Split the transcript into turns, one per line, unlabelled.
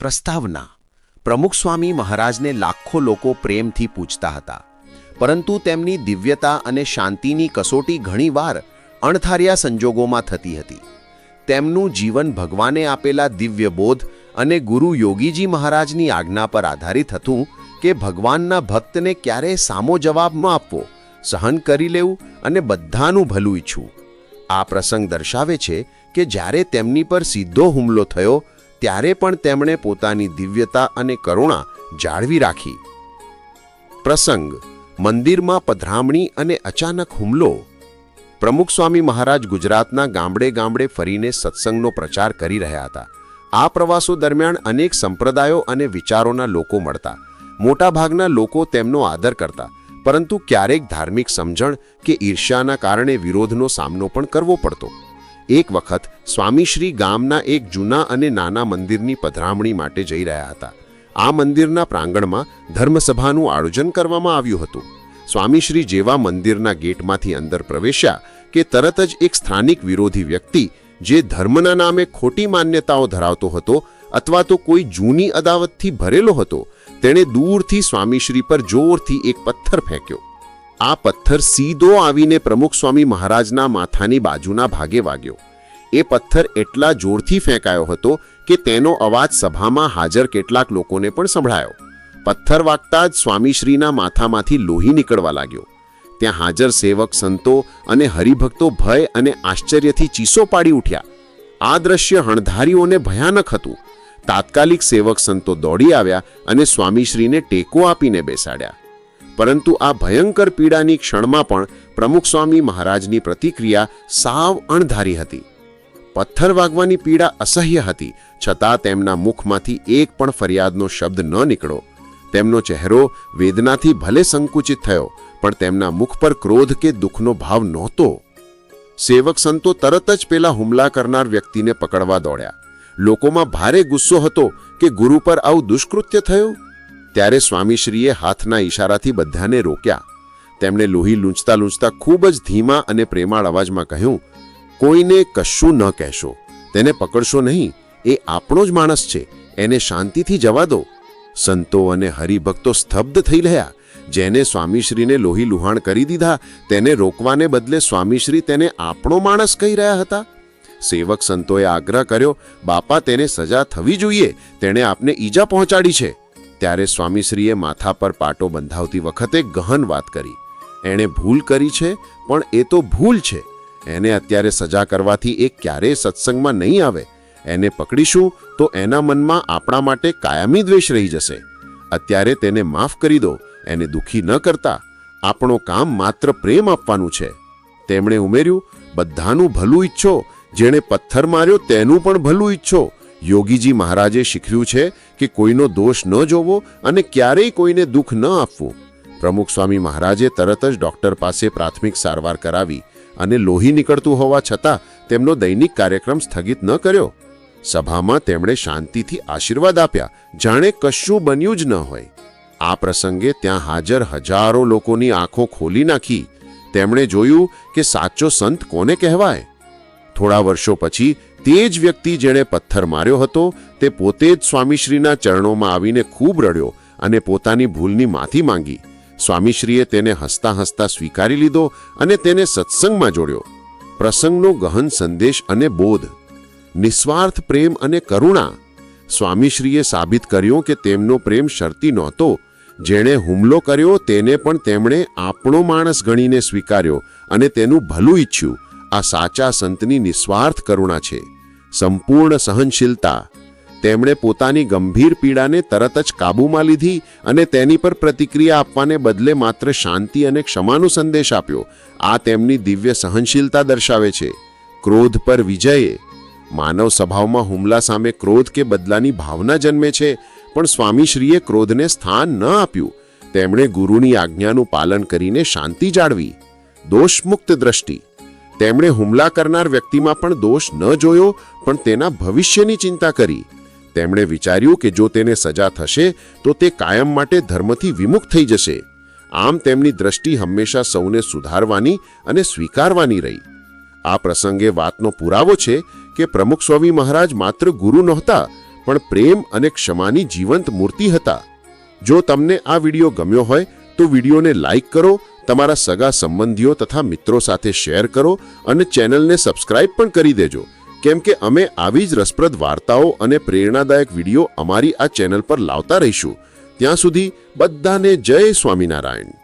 પ્રસ્તાવના. પ્રમુખ સ્વામી મહારાજને લાખો લોકો પ્રેમથી પૂછતા હતા. પરંતુ તેમની દિવ્યતા અને શાંતિની કસોટી ઘણીવાર અણથાર્યા સંજોગોમાં થતી હતી. તેમનું જીવન ભગવાને આપેલા દિવ્ય બોધ અને ગુરુ યોગીજી મહારાજની આજ્ઞા પર આધારિત હતું કે ભગવાનના ભક્તને ક્યારેય સામો જવાબ ન આપવો, સહન કરી લેવું અને બધાનું ભલું ઈચ્છવું. આ પ્રસંગ દર્શાવે છે કે જ્યારે તેમની પર સીધો હુમલો થયો ત્યારે પણ તેમણે પોતાની દિવ્યતા અને કરુણા જાળવી રાખી. પ્રસંગ, મંદિરમાં પધરામણી અને અચાનક હુમલો. પ્રમુખ સ્વામી મહારાજ ગુજરાતના ગામડે ગામડે ફરીને સત્સંગનો પ્રચાર કરી રહ્યા હતા. આ પ્રવાસો દરમિયાન અનેક સંપ્રદાયો અને વિચારોના લોકો મળતા. મોટાભાગના લોકો તેમનો આદર કરતા. પરંતુ ક્યારેક ધાર્મિક સમજણ કે ઈર્ષ્યાના કારણે વિરોધનો સામનો પણ કરવો પડતો. એક વખત સ્વામીશ્રી ગામના એક જૂના અને નાના મંદિરની પધરામણી માટે જઈ રહ્યા હતા. આ મંદિરના પ્રાંગણમાં ધર્મસભાનું આયોજન કરવામાં આવ્યું હતું. સ્વામીશ્રી જેવા મંદિરના ગેટમાંથી અંદર પ્રવેશ્યા કે તરત જ એક સ્થાનિક વિરોધી વ્યક્તિ, જે ધર્મના નામે ખોટી માન્યતાઓ ધરાવતો હતો અથવા તો કોઈ જૂની અદાવતથી ભરેલો હતો, તેણે દૂરથી સ્વામીશ્રી પર જોરથી એક પથ્થર ફેંક્યો. આ પથ્થર સીધો આવીને પ્રમુખ સ્વામી મહારાજના માથાની બાજુના ભાગે વાગ્યો. એ પથ્થર એટલા જોરથી ફેંકાયો હતો કે તેનો અવાજ સભામાં હાજર કેટલાક લોકોને પણ સંભળાયો. પથ્થર વાગતા જ સ્વામીશ્રીના માથામાંથી લોહી નીકળવા લાગ્યો. ત્યાં હાજર સેવક સંતો અને હરિભક્તો ભય અને આશ્ચર્યથી ચીસો પાડી ઉઠ્યા. આ દ્રશ્ય હણધારીઓને ભયાનક હતું. તાત્કાલિક સેવક સંતો દોડી આવ્યા અને સ્વામીશ્રીને ટેકો આપીને બેસાડ્યા. પરંતુ આ ભયંકર પીડાની ક્ષણમાં પણ પ્રમુખ સ્વામી મહારાજની પ્રતિક્રિયા સાવ અણધારી હતી. પથ્થર વાગવાની પીડા અસહ્ય હતી, છતાં તેમના મુખમાંથી એક પણ ફરિયાદનો શબ્દ ન નીકળો. તેમનો ચહેરો વેદનાથી ભલે સંકુચિત થયો, પણ તેમના મુખ પર ક્રોધ કે દુઃખનો ભાવ નહોતો. સેવક સંતો તરત જ પેલા હુમલા કરનાર વ્યક્તિને પકડવા દોડ્યા. લોકોમાં ભારે ગુસ્સો હતો કે ગુરુ પર આવું દુષ્કૃત્ય થયું? ત્યારે સ્વામીશ્રીએ હાથના ઈશારાથી બધાને રોક્યા. તેમણે લોહી લૂંચતા લૂંચતા ખૂબ જ ધીમા અને પ્રેમાળ અવાજમાં કહ્યું કોઈને કશું ન કહેશો. તેને પકડશો નહીં. એ આપણો જ માણસ છે. એને શાંતિથી જવા દો. સંતો અને હરિભક્તો સ્તબ્ધ થઈ રહ્યા. જેને સ્વામીશ્રીને લોહી લુહાણ કરી દીધા, તેને રોકવાને બદલે સ્વામીશ્રી તેને આપણો માણસ કહી રહ્યા હતા. સેવક સંતોએ આગ્રહ કર્યો, બાપા, તેને સજા થવી જોઈએ. તેણે આપને ઈજા પહોંચાડી છે. ત્યારે સ્વામીશ્રીએ માથા પર પાટો બંધાવતી વખતે ગહન વાત કરી. એણે ભૂલ કરી છે, પણ એ તો ભૂલ છે. એને અત્યારે સજા કરવાથી એ ક્યારેય સત્સંગમાં નહીં આવે. એને પકડીશું તો એના મનમાં આપણા માટે કાયમી દ્વેષ રહી જશે. અત્યારે તેને માફ કરી દો, એને દુખી ન કરતા. આપણો કામ માત્ર પ્રેમ આપવાનું છે. તેમણે ઉમેર્યું, બધાનું ભલું ઈચ્છો, જેણે પથ્થર માર્યો તેનું પણ ભલું ઈચ્છો. યોગીજી મહારાજે શીખવ્યું છે કે કોઈનો દોષ ન જોવો અને ક્યારેય કોઈને દુઃખ ન આપવું. પ્રમુખ સ્વામી મહારાજે તરત જ ડોક્ટર પાસે પ્રાથમિક સારવાર કરાવી અને લોહી નીકળતું હોવા છતાં તેમનો દૈનિક કાર્યક્રમ સ્થગિત ન કર્યો. સભામાં તેમણે શાંતિથી આશીર્વાદ આપ્યા. જાણે કશું બન્યું જ ન હોય. આ પ્રસંગે ત્યાં હાજર હજારો લોકોની આંખો ખોલી નાખી. તેમણે જોયું કે સાચો સંત કોને કહેવાય? થોડા વર્ષો પછી તે જ વ્યક્તિ જેણે પથ્થર માર્યો હતો, તે પોતે જ સ્વામીશ્રીના ચરણોમાં આવીને ખૂબ રડ્યો અને પોતાની ભૂલની માફી માંગી. સ્વામીશ્રીએ તેને હસતા હસતા સ્વીકારી લીધો અને તેને સત્સંગમાં જોડ્યો. પ્રસંગનો ગહન સંદેશ અને બોધ, નિસ્વાર્થ પ્રેમ અને કરુણા સ્વામીશ્રીએ સાબિત કર્યો કે તેમનો પ્રેમ શરતી નહોતો. જેણે હુમલો કર્યો તેને પણ તેમણે આપણો માણસ ગણીને સ્વીકાર્યો અને તેનું ભલું ઈચ્છ્યું. આ સાચા સંતની નિસ્વાર્થ કરુણા છે. સંપૂર્ણ સહનશીલતા તેમણે પોતાની ગંભીર પીડાને તરત જ કાબૂમાં લીધી અને તેની પર પ્રતિક્રિયા આપવાને બદલે માત્ર શાંતિ અને ક્ષમાનો સંદેશ આપ્યો. આ તેમની દિવ્ય સહનશીલતા દર્શાવે છે. ક્રોધ પર વિજયે. માનવ સ્વભાવમાં હુમલા સામે ક્રોધ કે બદલાની ભાવના જન્મે છે, પણ સ્વામીશ્રીએ ક્રોધને સ્થાન ન આપ્યું. તેમણે ગુરુની આજ્ઞાનું પાલન કરીને શાંતિ જાળવી. દોષમુક્ત દ્રષ્ટિ. તેમણે હુમલા કરનાર વ્યક્તિમાં પણ દોષ ન જોયો, પણ તેના ભવિષ્યની ચિંતા કરી. તેમણે વિચાર્યું કે જો તેને સજા થશે, તો તે કાયમ માટે ધર્મથી વિમુખ થઈ જશે. આમ તેમની દ્રષ્ટિ હંમેશા સૌને સુધારવાની અને સ્વીકારવાની રહી. આ પ્રસંગે વાતનો પુરાવો છે કે પ્રમુખ સ્વામી મહારાજ માત્ર ગુરુ નહોતા,
પણ પ્રેમ અને ક્ષમાની જીવંત મૂર્તિ હતા. જો તમને આ વીડિયો ગમ્યો હોય, તો વિડીયોને લાઈક કરો, તમારા સગા સંબંધીઓ તથા મિત્રો સાથે શેર કરો અને ચેનલને સબસ્ક્રાઇબ પણ કરી દેજો. કેમ કે અમે આવી જ રસપ્રદ વાર્તાઓ અને પ્રેરણાદાયક વીડિયો અમારી આ ચેનલ પર લાવતા રહીશું. ત્યાં સુધી બધાને જય સ્વામિનારાયણ.